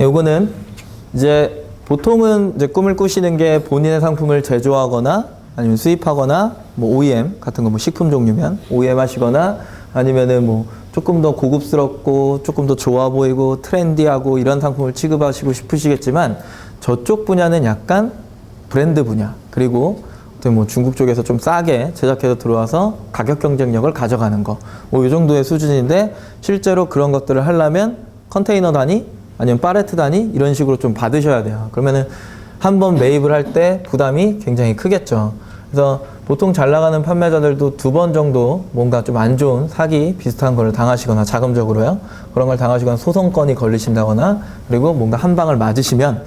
요거는 이제 보통은 이제 꿈을 꾸시는 게 본인의 상품을 제조하거나 아니면 수입하거나 뭐 OEM 같은 거 뭐 식품 종류면 OEM 하시거나 아니면은 뭐 조금 더 고급스럽고 조금 더 좋아 보이고 트렌디하고 이런 상품을 취급하시고 싶으시겠지만 저쪽 분야는 약간 브랜드 분야. 그리고 뭐 중국 쪽에서 좀 싸게 제작해서 들어와서 가격 경쟁력을 가져가는 거. 뭐 이 정도의 수준인데 실제로 그런 것들을 하려면 컨테이너 단위 아니면 파레트 단위 이런 식으로 좀 받으셔야 돼요. 그러면은 한 번 매입을 할 때 부담이 굉장히 크겠죠. 그래서 보통 잘 나가는 판매자들도 두 번 정도 뭔가 좀 안 좋은 사기 비슷한 걸 당하시거나 자금적으로요. 그런 걸 당하시거나 소송건이 걸리신다거나 그리고 뭔가 한 방을 맞으시면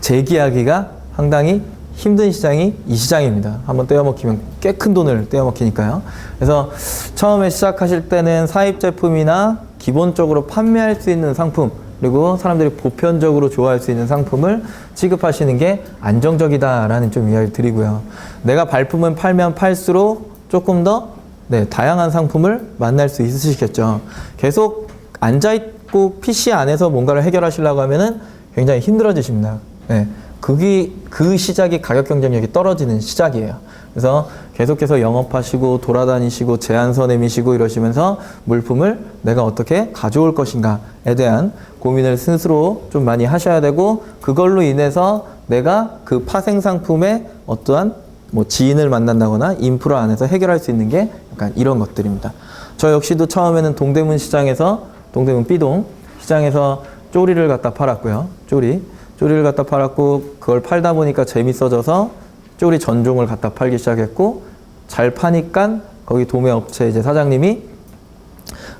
재계약이가 상당히 힘든 시장이 이 시장입니다. 한번 떼어먹히면 꽤 큰 돈을 떼어먹히니까요. 그래서 처음에 시작하실 때는 사입 제품이나 기본적으로 판매할 수 있는 상품 그리고 사람들이 보편적으로 좋아할 수 있는 상품을 취급하시는 게 안정적이다라는 좀 이야기를 드리고요. 내가 발품을 팔면 팔수록 조금 더 네, 다양한 상품을 만날 수 있으시겠죠. 계속 앉아있고 PC 안에서 뭔가를 해결하시려고 하면은 굉장히 힘들어지십니다. 네. 그게, 그 시작이 가격 경쟁력이 떨어지는 시작이에요. 그래서 계속해서 영업하시고 돌아다니시고 제안서 내미시고 이러시면서 물품을 내가 어떻게 가져올 것인가에 대한 고민을 스스로 좀 많이 하셔야 되고 그걸로 인해서 내가 그 파생 상품의 어떠한 뭐 지인을 만난다거나 인프라 안에서 해결할 수 있는 게 약간 이런 것들입니다. 저 역시도 처음에는 동대문 시장에서 동대문 B동 시장에서 쪼리를 갖다 팔았고요. 쪼리. 쪼리를 갖다 팔았고 그걸 팔다 보니까 재밌어져서 쪼리 전종을 갖다 팔기 시작했고 잘 파니까 거기 도매 업체 이제 사장님이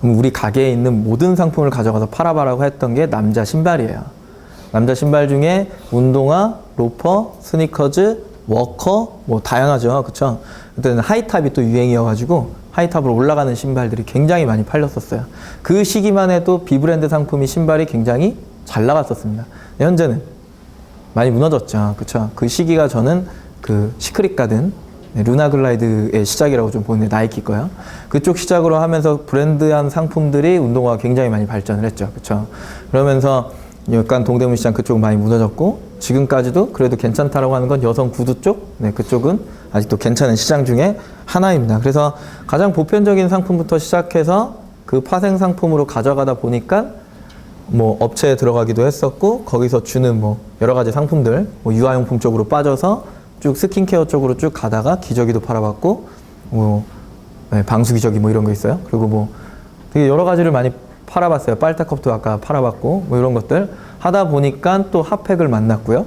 그럼 우리 가게에 있는 모든 상품을 가져가서 팔아봐라고 했던 게 남자 신발이에요. 남자 신발 중에 운동화, 로퍼, 스니커즈, 워커 뭐 다양하죠. 그쵸? 그때는 하이탑이 또 유행이어가지고 하이탑으로 올라가는 신발들이 굉장히 많이 팔렸었어요. 그 시기만 해도 비브랜드 상품이 신발이 굉장히 잘 나갔었습니다. 현재는 많이 무너졌죠. 그쵸? 그 시기가 저는 그 시크릿 가든 네, 루나 글라이드의 시작이라고 좀 보는데 나이키 거요. 그쪽 시작으로 하면서 브랜드한 상품들이 운동화가 굉장히 많이 발전을 했죠. 그쵸? 그러면서 약간 동대문 시장 그쪽 많이 무너졌고 지금까지도 그래도 괜찮다라고 하는 건 여성 구두 쪽, 네, 그쪽은 아직도 괜찮은 시장 중에 하나입니다. 그래서 가장 보편적인 상품부터 시작해서 그 파생 상품으로 가져가다 보니까 뭐 업체에 들어가기도 했었고 거기서 주는 뭐 여러 가지 상품들 뭐 유아용품 쪽으로 빠져서 쭉 스킨케어 쪽으로 쭉 가다가 기저귀도 팔아봤고 뭐 네, 방수 기저귀 뭐 이런 거 있어요. 그리고 뭐 되게 여러 가지를 많이 팔아봤어요. 빨대컵도 아까 팔아봤고 뭐 이런 것들 하다 보니까 또 핫팩을 만났고요.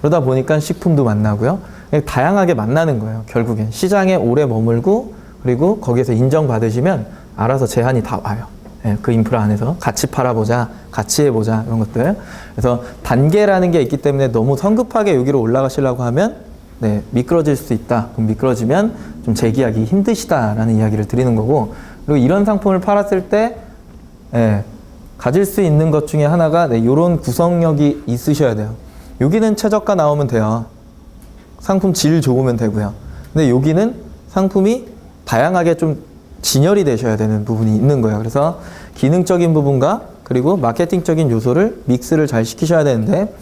그러다 보니까 식품도 만나고요. 다양하게 만나는 거예요. 결국엔 시장에 오래 머물고 그리고 거기에서 인정받으시면 알아서 제한이 다 와요. 예, 그 인프라 안에서 같이 팔아보자, 같이 해보자 이런 것들. 그래서 단계라는 게 있기 때문에 너무 성급하게 여기로 올라가시려고 하면 네, 미끄러질 수 있다. 그럼 미끄러지면 좀 재기하기 힘드시다라는 이야기를 드리는 거고 그리고 이런 상품을 팔았을 때 예, 가질 수 있는 것 중에 하나가 네, 이런 구성력이 있으셔야 돼요. 여기는 최저가 나오면 돼요. 상품 질 좋으면 되고요. 근데 여기는 상품이 다양하게 좀 진열이 되셔야 되는 부분이 있는 거예요. 그래서 기능적인 부분과 그리고 마케팅적인 요소를 믹스를 잘 시키셔야 되는데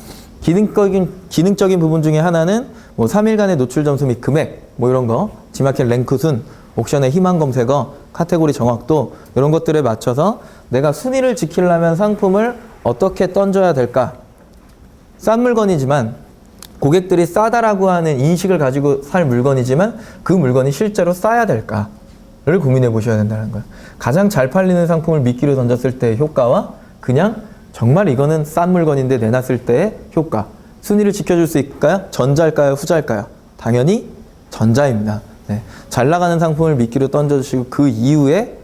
기능적인 기능적인 부분 중에 하나는 뭐 3일간의 노출 점수 및 금액 뭐 이런 거 지마켓 랭크 순 옥션의 희망 검색어 카테고리 정확도 이런 것들에 맞춰서 내가 순위를 지키려면 상품을 어떻게 던져야 될까 싼 물건이지만 고객들이 싸다라고 하는 인식을 가지고 살 물건이지만 그 물건이 실제로 싸야 될까를 고민해 보셔야 된다는 거예요. 가장 잘 팔리는 상품을 미끼로 던졌을 때의 효과와 그냥 정말 이거는 싼 물건인데 내놨을 때의 효과. 순위를 지켜줄 수 있을까요? 전자일까요? 후자일까요? 당연히 전자입니다. 네. 잘 나가는 상품을 미끼로 던져주시고 그 이후에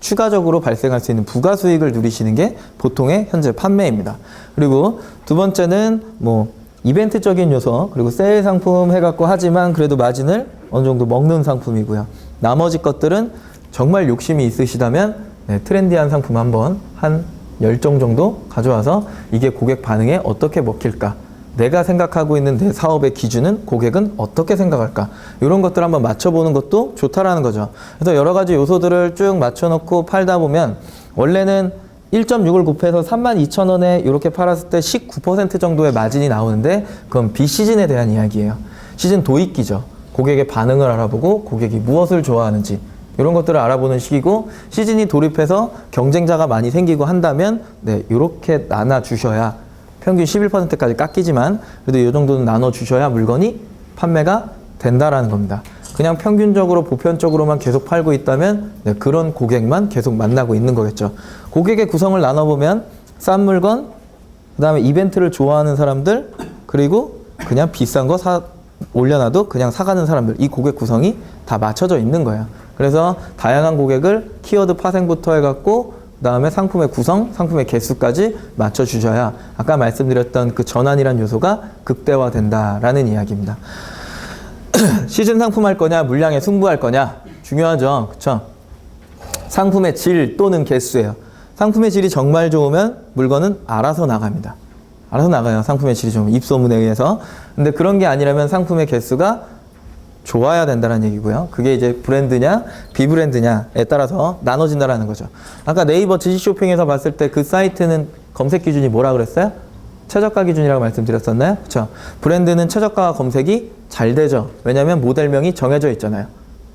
추가적으로 발생할 수 있는 부가 수익을 누리시는 게 보통의 현재 판매입니다. 그리고 두 번째는 뭐 이벤트적인 요소 그리고 세일 상품 해갖고 하지만 그래도 마진을 어느 정도 먹는 상품이고요. 나머지 것들은 정말 욕심이 있으시다면 네, 트렌디한 상품 한번 한 10종 정도 가져와서 이게 고객 반응에 어떻게 먹힐까 내가 생각하고 있는 내 사업의 기준은 고객은 어떻게 생각할까? 이런 것들 한번 맞춰보는 것도 좋다라는 거죠. 그래서 여러 가지 요소들을 쭉 맞춰놓고 팔다 보면 원래는 1.6을 곱해서 32,000원에 이렇게 팔았을 때 19% 정도의 마진이 나오는데 그건 비시즌에 대한 이야기예요. 시즌 도입기죠. 고객의 반응을 알아보고 고객이 무엇을 좋아하는지 이런 것들을 알아보는 시기고 시즌이 돌입해서 경쟁자가 많이 생기고 한다면 네, 이렇게 나눠 주셔야 평균 11%까지 깎이지만 그래도 이 정도는 나눠 주셔야 물건이 판매가 된다라는 겁니다. 그냥 평균적으로 보편적으로만 계속 팔고 있다면 네, 그런 고객만 계속 만나고 있는 거겠죠. 고객의 구성을 나눠보면 싼 물건, 그 다음에 이벤트를 좋아하는 사람들, 그리고 그냥 비싼 거 사, 올려놔도 그냥 사가는 사람들, 이 고객 구성이 다 맞춰져 있는 거예요. 그래서 다양한 고객을 키워드 파생부터 해갖고, 그 다음에 상품의 구성, 상품의 개수까지 맞춰주셔야 아까 말씀드렸던 그 전환이란 요소가 극대화된다라는 이야기입니다. 시즌 상품 할 거냐, 물량에 승부할 거냐, 중요하죠. 그쵸? 상품의 질 또는 개수예요. 상품의 질이 정말 좋으면 물건은 알아서 나갑니다. 알아서 나가요. 상품의 질이 좋으면 입소문에 의해서. 근데 그런 게 아니라면 상품의 개수가 좋아야 된다는 얘기고요. 그게 이제 브랜드냐, 비브랜드냐에 따라서 나눠진다라는 거죠. 아까 네이버 지식 쇼핑에서 봤을 때 그 사이트는 검색 기준이 뭐라 그랬어요? 최저가 기준이라고 말씀드렸었나요? 그렇죠. 브랜드는 최저가 검색이 잘 되죠. 왜냐하면 모델명이 정해져 있잖아요.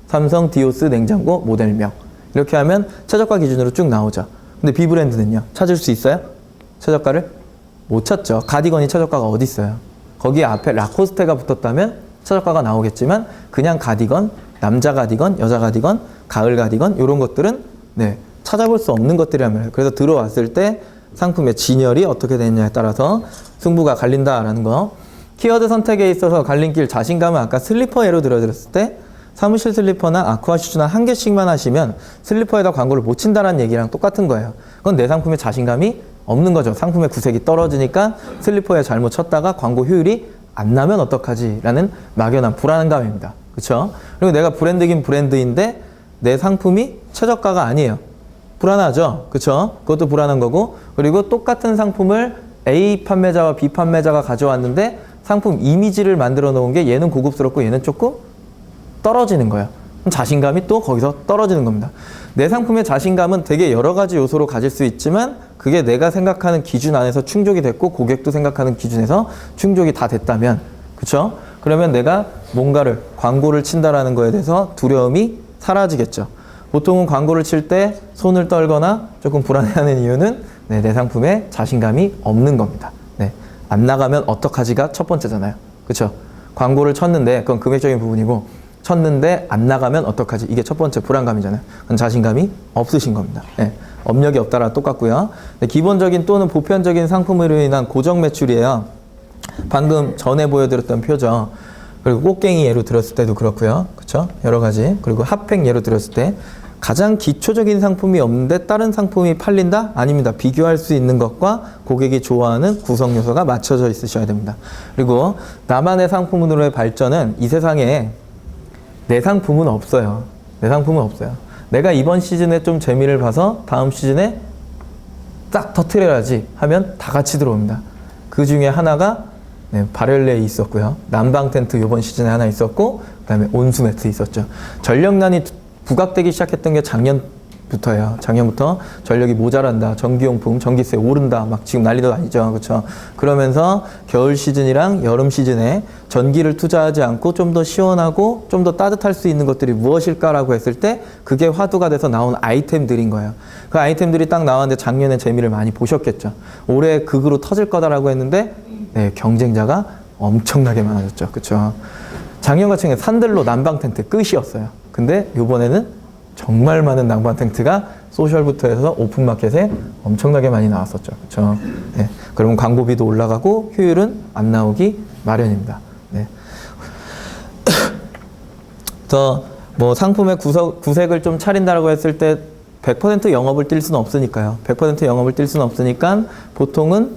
삼성 디오스 냉장고 모델명 이렇게 하면 최저가 기준으로 쭉 나오죠. 근데 비브랜드는요? 찾을 수 있어요? 최저가를 못 찾죠. 가디건이 최저가가 어디 있어요? 거기 앞에 라코스테가 붙었다면 최저가가 나오겠지만 그냥 가디건, 남자 가디건, 여자 가디건, 가을 가디건 이런 것들은 네 찾아볼 수 없는 것들이라면 그래서 들어왔을 때 상품의 진열이 어떻게 되느냐에 따라서 승부가 갈린다라는 거. 키워드 선택에 있어서 갈림길 자신감은 아까 슬리퍼 예로 들어드렸을 때 사무실 슬리퍼나 아쿠아 슈즈나 한 개씩만 하시면 슬리퍼에다 광고를 못 친다라는 얘기랑 똑같은 거예요. 그건 내 상품에 자신감이 없는 거죠. 상품의 구색이 떨어지니까 슬리퍼에 잘못 쳤다가 광고 효율이 안 나면 어떡하지? 라는 막연한 불안감입니다. 그렇죠? 그리고 내가 브랜드긴 브랜드인데 내 상품이 최저가가 아니에요. 불안하죠. 그렇죠? 그것도 불안한 거고 그리고 똑같은 상품을 A 판매자와 B 판매자가 가져왔는데 상품 이미지를 만들어 놓은 게 얘는 고급스럽고 얘는 조금 떨어지는 거예요. 자신감이 또 거기서 떨어지는 겁니다. 내 상품의 자신감은 되게 여러 가지 요소로 가질 수 있지만 그게 내가 생각하는 기준 안에서 충족이 됐고 고객도 생각하는 기준에서 충족이 다 됐다면 그렇죠? 그러면 내가 뭔가를 광고를 친다라는 거에 대해서 두려움이 사라지겠죠. 보통은 광고를 칠 때 손을 떨거나 조금 불안해하는 이유는 네, 내 상품에 자신감이 없는 겁니다. 네, 안 나가면 어떡하지가 첫 번째잖아요. 그렇죠? 광고를 쳤는데 그건 금액적인 부분이고 쳤는데 안 나가면 어떡하지? 이게 첫 번째 불안감이잖아요. 그건 자신감이 없으신 겁니다. 네, 업력이 없다라 똑같고요. 네, 기본적인 또는 보편적인 상품으로 인한 고정 매출이에요. 방금 전에 보여드렸던 표죠. 그리고 꽃갱이 예로 들었을 때도 그렇고요. 그렇죠? 여러 가지. 그리고 핫팩 예로 들었을 때 가장 기초적인 상품이 없는데 다른 상품이 팔린다? 아닙니다. 비교할 수 있는 것과 고객이 좋아하는 구성 요소가 맞춰져 있으셔야 됩니다. 그리고 나만의 상품으로의 발전은 이 세상에 내 상품은 없어요. 내 상품은 없어요. 내가 이번 시즌에 좀 재미를 봐서 다음 시즌에 딱 터트려야지 하면 다 같이 들어옵니다. 그 중에 하나가 네, 바렐레이 있었고요. 난방 텐트 이번 시즌에 하나 있었고, 그다음에 온수 매트 있었죠. 전력난이 부각되기 시작했던 게 작년 부터예요. 작년부터 전력이 모자란다, 전기용품, 전기세 오른다, 막 지금 난리도 아니죠, 그렇죠? 그러면서 겨울 시즌이랑 여름 시즌에 전기를 투자하지 않고 좀 더 시원하고 좀 더 따뜻할 수 있는 것들이 무엇일까라고 했을 때 그게 화두가 돼서 나온 아이템들인 거예요. 그 아이템들이 딱 나왔는데 작년에 재미를 많이 보셨겠죠. 올해 극으로 터질 거다라고 했는데 네, 경쟁자가 엄청나게 많아졌죠. 그렇죠? 작년 같은 경우에 산들로 난방 텐트 끝이었어요. 근데 이번에는 정말 많은 난방 텐트가 소셜부터 해서 오픈마켓에 엄청나게 많이 나왔었죠. 그렇죠? 네, 그러면 광고비도 올라가고 효율은 안 나오기 마련입니다. 네. 더뭐 상품의 구석, 구색을 좀 차린다라고 했을 때 100% 영업을 뛸 수는 없으니까요. 100% 영업을 뛸 수는 없으니까 보통은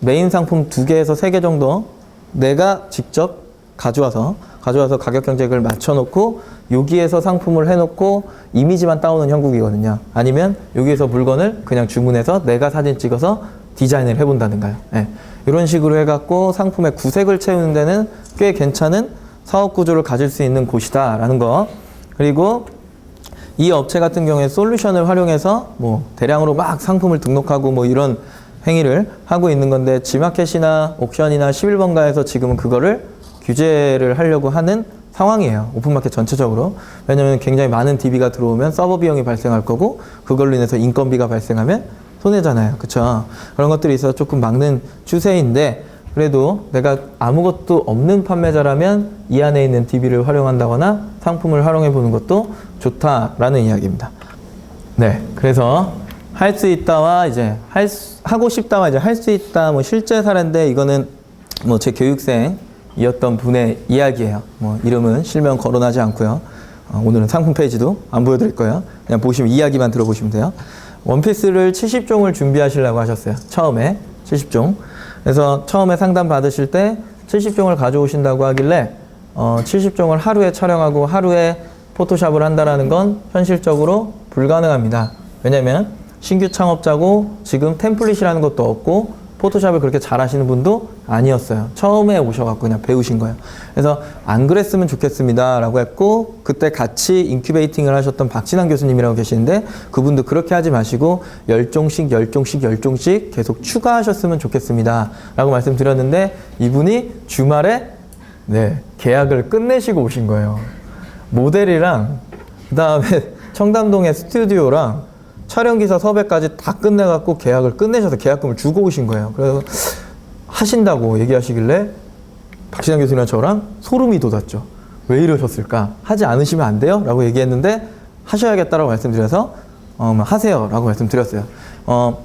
메인 상품 두 개에서 세 개 정도 내가 직접 가져와서 가져와서 가격 경쟁을 맞춰놓고 여기에서 상품을 해놓고 이미지만 따오는 형국이거든요. 아니면 여기에서 물건을 그냥 주문해서 내가 사진 찍어서 디자인을 해본다든가요. 예. 이런 식으로 해갖고 상품의 구색을 채우는 데는 꽤 괜찮은 사업 구조를 가질 수 있는 곳이다라는 거. 그리고 이 업체 같은 경우에 솔루션을 활용해서 뭐 대량으로 막 상품을 등록하고 뭐 이런 행위를 하고 있는 건데 지마켓이나 옥션이나 11번가에서 지금은 그거를 규제를 하려고 하는 상황이에요. 오픈마켓 전체적으로. 왜냐하면 굉장히 많은 DB가 들어오면 서버 비용이 발생할 거고 그걸로 인해서 인건비가 발생하면 손해잖아요. 그쵸? 그런 것들이 있어서 조금 막는 추세인데 그래도 내가 아무것도 없는 판매자라면 이 안에 있는 DB를 활용한다거나 상품을 활용해 보는 것도 좋다라는 이야기입니다. 네. 그래서 할 수 있다와 이제 할 수, 하고 싶다와 이제 할 수 있다 뭐 실제 사례인데 이거는 뭐 제 교육생 이었던 분의 이야기예요. 뭐 이름은 실명 거론하지 않고요. 어, 오늘은 상품 페이지도 안 보여드릴 거예요. 그냥 보시면 이야기만 들어보시면 돼요. 원피스를 70종을 준비하시려고 하셨어요. 처음에 70종. 그래서 처음에 상담 받으실 때 70종을 가져오신다고 하길래 어, 70종을 하루에 촬영하고 하루에 포토샵을 한다라는 건 현실적으로 불가능합니다. 왜냐면 신규 창업자고 지금 템플릿이라는 것도 없고 포토샵을 그렇게 잘하시는 분도 아니었어요. 처음에 오셔갖고 그냥 배우신 거예요. 그래서 안 그랬으면 좋겠습니다라고 했고 그때 같이 인큐베이팅을 하셨던 박진환 교수님이라고 계시는데 그분도 그렇게 하지 마시고 열종씩 열종씩 열종씩 계속 추가하셨으면 좋겠습니다라고 말씀드렸는데 이분이 주말에 네 계약을 끝내시고 오신 거예요. 모델이랑 그다음에 청담동의 스튜디오랑 촬영기사 섭외까지 다 끝내갖고 계약을 끝내셔서 계약금을 주고 오신 거예요. 그래서 하신다고 얘기하시길래 박신환 교수님이랑 저랑 소름이 돋았죠. 왜 이러셨을까? 하지 않으시면 안 돼요? 라고 얘기했는데 하셔야겠다라고 말씀드려서 어, 뭐 하세요. 라고 말씀드렸어요. 어,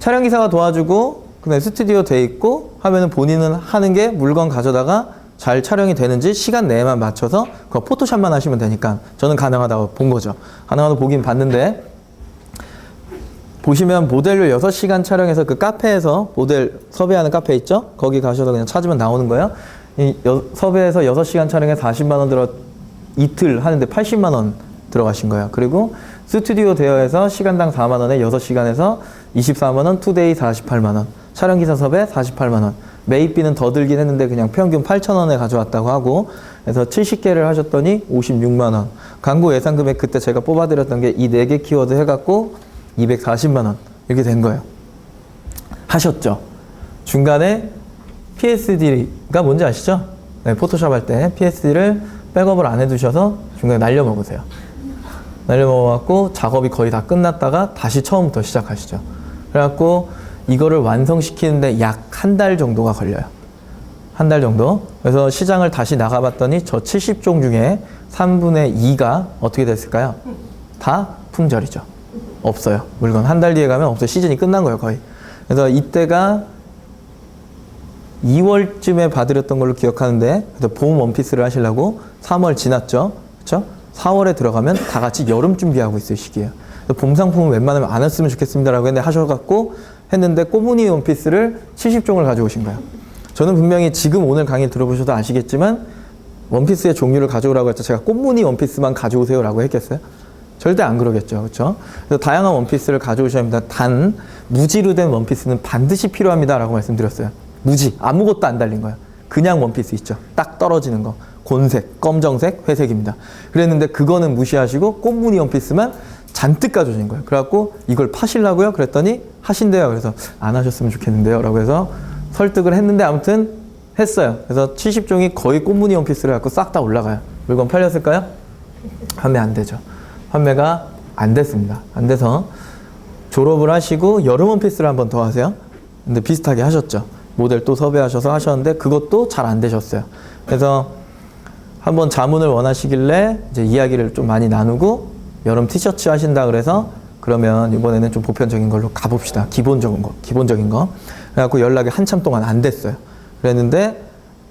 촬영기사가 도와주고 그다음에 스튜디오 돼 있고 하면은 본인은 하는 게 물건 가져다가 잘 촬영이 되는지 시간 내에만 맞춰서 그 포토샵만 하시면 되니까 저는 가능하다고 본 거죠. 가능하다고 보긴 봤는데 보시면 모델로 6시간 촬영해서 그 카페에서 모델 섭외하는 카페 있죠? 거기 가셔서 그냥 찾으면 나오는 거예요. 이 여- 섭외해서 6시간 촬영에 40만 원 들어 이틀 하는데 80만 원 들어가신 거예요. 그리고 스튜디오 대여해서 시간당 4만 원에 6시간에서 24만 원, 투데이 48만 원, 촬영 기사 섭외 48만 원. 매입비는 더 들긴 했는데 그냥 평균 8천 원에 가져왔다고 하고 그래서 70개를 하셨더니 56만 원. 광고 예상 금액 그때 제가 뽑아드렸던 게 이 네 개 키워드 해갖고 240만 원 이렇게 된 거예요. 하셨죠. 중간에 PSD가 뭔지 아시죠? 네, 포토샵 할 때 PSD를 백업을 안 해두셔서 중간에 날려 먹으세요. 날려 먹어갖고 작업이 거의 다 끝났다가 다시 처음부터 시작하시죠. 그래갖고 이거를 완성시키는데 약 한 달 정도가 걸려요. 한 달 정도. 그래서 시장을 다시 나가봤더니 저 70종 중에 3분의 2가 어떻게 됐을까요? 다 품절이죠. 없어요. 물건 한 달 뒤에 가면 없어요. 시즌이 끝난 거예요, 거의. 그래서 이때가 2월쯤에 받으렸던 걸로 기억하는데 그래서 봄 원피스를 하시려고 3월 지났죠. 그렇죠? 4월에 들어가면 다 같이 여름 준비하고 있을 시기예요. 봄 상품은 웬만하면 안 했으면 좋겠습니다라고 했는데 하셔갖고 했는데 꼬무니 원피스를 70종을 가져오신 거예요. 저는 분명히 지금 오늘 강의 들어보셔도 아시겠지만 원피스의 종류를 가져오라고 했죠. 제가 꽃무늬 원피스만 가져오세요라고 했겠어요? 절대 안 그러겠죠. 그렇죠? 그래서 다양한 원피스를 가져오셔야 합니다. 단 무지로 된 원피스는 반드시 필요합니다라고 말씀드렸어요. 무지 아무것도 안 달린 거예요. 그냥 원피스 있죠. 딱 떨어지는 거. 곤색, 검정색, 회색입니다. 그랬는데 그거는 무시하시고 꽃무늬 원피스만 잔뜩 가져오신 거예요. 그래갖고 이걸 파실라고요? 그랬더니 하신대요. 그래서 안 하셨으면 좋겠는데요. 라고 해서 설득을 했는데 아무튼 했어요. 그래서 70종이 거의 꽃무늬 원피스를 갖고 싹 다 올라가요. 물건 팔렸을까요? 판매 안 되죠. 판매가 안 됐습니다. 안 돼서 졸업을 하시고 여름 원피스를 한 번 더 하세요. 근데 비슷하게 하셨죠. 모델 또 섭외하셔서 하셨는데 그것도 잘 안 되셨어요. 그래서 한번 자문을 원하시길래 이제 이야기를 좀 많이 나누고 여름 티셔츠 하신다 그래서 그러면 이번에는 좀 보편적인 걸로 가봅시다. 기본적인 거, 기본적인 거. 그래갖고 연락이 한참 동안 안 됐어요. 그랬는데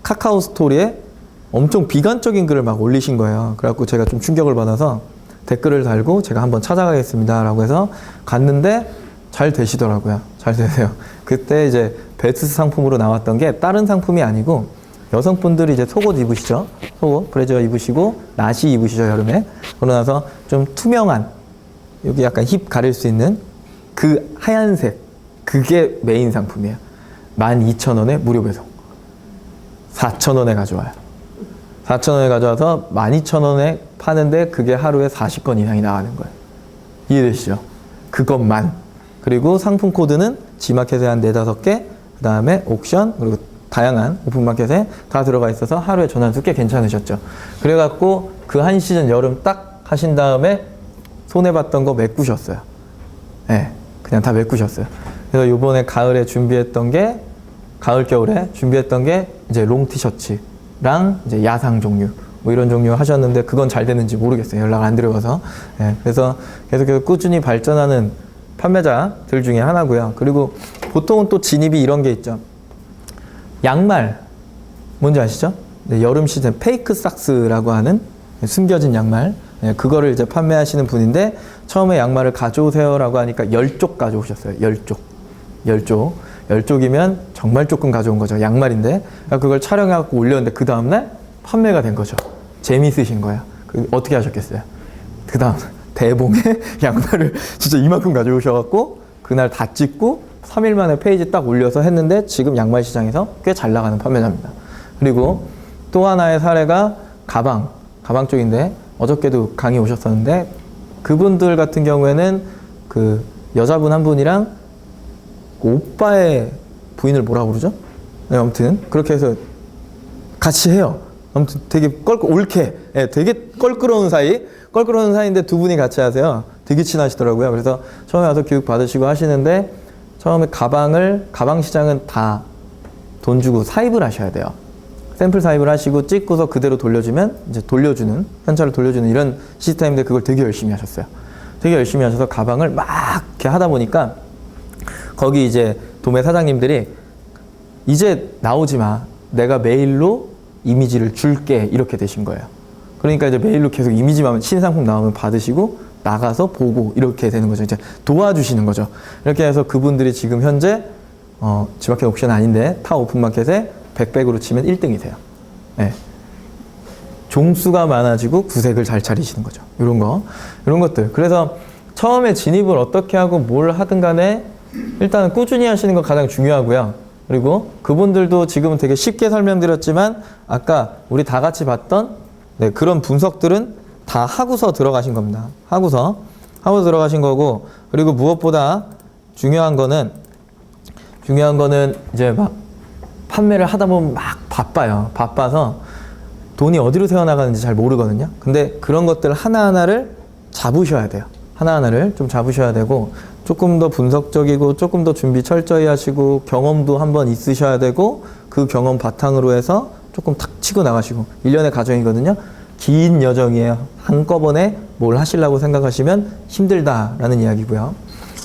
카카오 스토리에 엄청 비관적인 글을 막 올리신 거예요. 그래갖고 제가 좀 충격을 받아서 댓글을 달고 제가 한번 찾아가겠습니다 라고 해서 갔는데 잘 되시더라고요. 잘 되세요. 그때 이제 베스트 상품으로 나왔던 게 다른 상품이 아니고 여성분들이 이제 속옷 입으시죠. 속옷 브래지어 입으시고 나시 입으시죠 여름에. 그러고 나서 좀 투명한 여기 약간 힙 가릴 수 있는 그 하얀색 그게 메인 상품이에요. 12,000원에 무료 배송. 4,000원에 가져와요. 4,000원에 가져와서 12,000원에 파는데 그게 하루에 40건 이상이 나가는 거예요. 이해되시죠? 그것만. 그리고 상품 코드는 G마켓에 한 4, 5개, 그 다음에 옥션, 그리고 다양한 오픈마켓에 다 들어가 있어서 하루에 전환수 꽤 괜찮으셨죠. 그래갖고 그 한 시즌 여름 딱 하신 다음에 손해봤던 거 메꾸셨어요. 예, 그냥 다 메꾸셨어요. 그래서 요번에 가을에 준비했던 게 가을 겨울에 준비했던 게 이제 롱 티셔츠 랑 이제 야상 종류 뭐 이런 종류 하셨는데 그건 잘 되는지 모르겠어요. 연락 안 드려서. 예, 그래서 계속해서 꾸준히 발전하는 판매자들 중에 하나고요. 그리고 보통은 또 진입이 이런 게 있죠. 양말 뭔지 아시죠? 네, 여름 시즌 페이크 삭스라고 하는 숨겨진 양말 네, 그거를 이제 판매하시는 분인데 처음에 양말을 가져오세요라고 하니까 10쪽 가져오셨어요. 10쪽. 10쪽. 10쪽이면 정말 조금 가져온 거죠. 양말인데 그러니까 그걸 촬영해갖고 올렸는데 그 다음날 판매가 된 거죠. 재미있으신 거야. 그 어떻게 하셨겠어요? 그 다음 대봉에 양말을 진짜 이만큼 가져오셔갖고 그날 다 찍고 3일 만에 페이지 딱 올려서 했는데 지금 양말 시장에서 꽤 잘 나가는 판매자입니다. 그리고 또 하나의 사례가 가방, 가방 쪽인데 어저께도 강의 오셨었는데 그분들 같은 경우에는 그 여자분 한 분이랑 그 오빠의 부인을 뭐라고 그러죠? 네, 아무튼 그렇게 해서 같이 해요. 아무튼 되게 껄 옳게, 예, 되게 껄끄러운 사이, 껄끄러운 사이인데 두 분이 같이 하세요. 되게 친하시더라고요. 그래서 처음에 와서 교육 받으시고 하시는데 처음에 가방을 가방 시장은 다 돈 주고 사입을 하셔야 돼요. 샘플 사입을 하시고 찍고서 그대로 돌려주면 이제 돌려주는 현찰을 돌려주는 이런 시스템인데 그걸 되게 열심히 하셨어요. 되게 열심히 하셔서 가방을 막 이렇게 하다 보니까 거기 이제 도매 사장님들이 이제 나오지 마. 내가 메일로 이미지를 줄게. 이렇게 되신 거예요. 그러니까 이제 메일로 계속 이미지만 신상품 나오면 받으시고 나가서 보고 이렇게 되는 거죠. 이제 도와주시는 거죠. 이렇게 해서 그분들이 지금 현재 어, 지마켓 옥션 아닌데 타 오픈마켓에 백백으로 치면 1등이세요. 네. 종수가 많아지고 구색을 잘 차리시는 거죠. 이런 거. 이런 것들. 그래서 처음에 진입을 어떻게 하고 뭘 하든 간에 일단은 꾸준히 하시는 거 가장 중요하고요. 그리고 그분들도 지금은 되게 쉽게 설명드렸지만 아까 우리 다 같이 봤던 네, 그런 분석들은 다 하고서 들어가신 겁니다. 하고서. 하고 들어가신 거고 그리고 무엇보다 중요한 거는 중요한 거는 이제 막 판매를 하다 보면 막 바빠요. 바빠서 돈이 어디로 새어나가는지 잘 모르거든요. 근데 그런 것들 하나하나를 잡으셔야 돼요. 하나하나를 좀 잡으셔야 되고 조금 더 분석적이고 조금 더 준비 철저히 하시고 경험도 한번 있으셔야 되고 그 경험 바탕으로 해서 조금 탁 치고 나가시고 1년의 과정이거든요. 긴 여정이에요. 한꺼번에 뭘 하시려고 생각하시면 힘들다라는 이야기고요.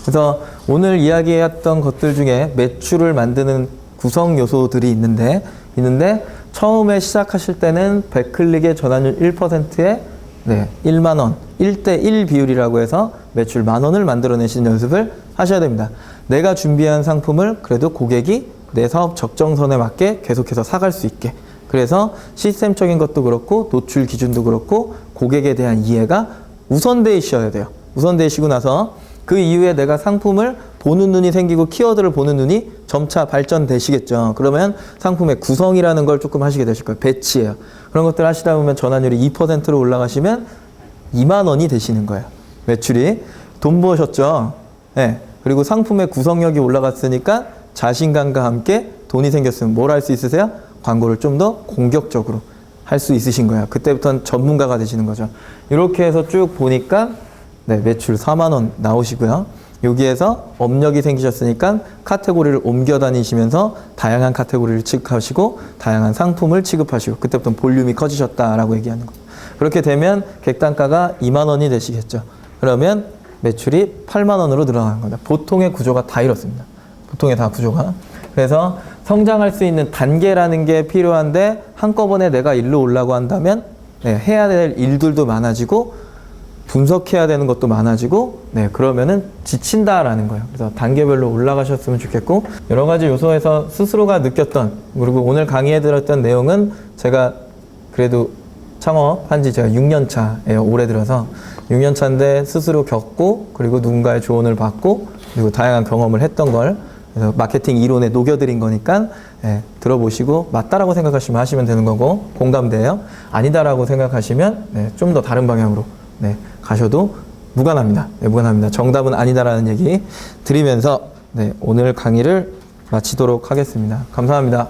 그래서 오늘 이야기했던 것들 중에 매출을 만드는 구성 요소들이 있는데 있는데 처음에 시작하실 때는 백클릭의 전환율 1%에 네, 1만 원, 1대 1 비율이라고 해서 매출 만 원을 만들어내시는 연습을 하셔야 됩니다. 내가 준비한 상품을 그래도 고객이 내 사업 적정선에 맞게 계속해서 사갈 수 있게. 그래서 시스템적인 것도 그렇고 노출 기준도 그렇고 고객에 대한 이해가 우선돼 있어야 돼요. 우선돼 있시고 나서 그 이후에 내가 상품을 보는 눈이 생기고 키워드를 보는 눈이 점차 발전되시겠죠. 그러면 상품의 구성이라는 걸 조금 하시게 되실 거예요. 배치예요. 그런 것들 하시다 보면 전환율이 2%로 올라가시면 2만 원이 되시는 거예요. 매출이 돈 버셨죠. 네. 그리고 상품의 구성력이 올라갔으니까 자신감과 함께 돈이 생겼으면 뭘 할 수 있으세요? 광고를 좀 더 공격적으로 할 수 있으신 거예요. 그때부터는 전문가가 되시는 거죠. 이렇게 해서 쭉 보니까 네, 매출 4만 원 나오시고요. 여기에서 업력이 생기셨으니까 카테고리를 옮겨 다니시면서 다양한 카테고리를 취급하시고 다양한 상품을 취급하시고 그때부터 볼륨이 커지셨다라고 얘기하는 거예요. 그렇게 되면 객단가가 2만 원이 되시겠죠. 그러면 매출이 8만 원으로 늘어나는 겁니다. 보통의 구조가 다 이렇습니다. 보통의 다 구조가. 그래서 성장할 수 있는 단계라는 게 필요한데 한꺼번에 내가 일로 올라고 한다면 네, 해야 될 일들도 많아지고 분석해야 되는 것도 많아지고 네 그러면은 지친다라는 거예요. 그래서 단계별로 올라가셨으면 좋겠고 여러 가지 요소에서 스스로가 느꼈던 그리고 오늘 강의해 드렸던 내용은 제가 그래도 창업한 지 제가 6년 차예요. 올해 들어서 6년 차인데 스스로 겪고 그리고 누군가의 조언을 받고 그리고 다양한 경험을 했던 걸 그래서 마케팅 이론에 녹여드린 거니까 예, 들어보시고 맞다라고 생각하시면 하시면 되는 거고 공감돼요. 아니다라고 생각하시면 네, 좀더 다른 방향으로 네, 가셔도 무관합니다. 네, 무관합니다. 정답은 아니다라는 얘기 드리면서 네, 오늘 강의를 마치도록 하겠습니다. 감사합니다.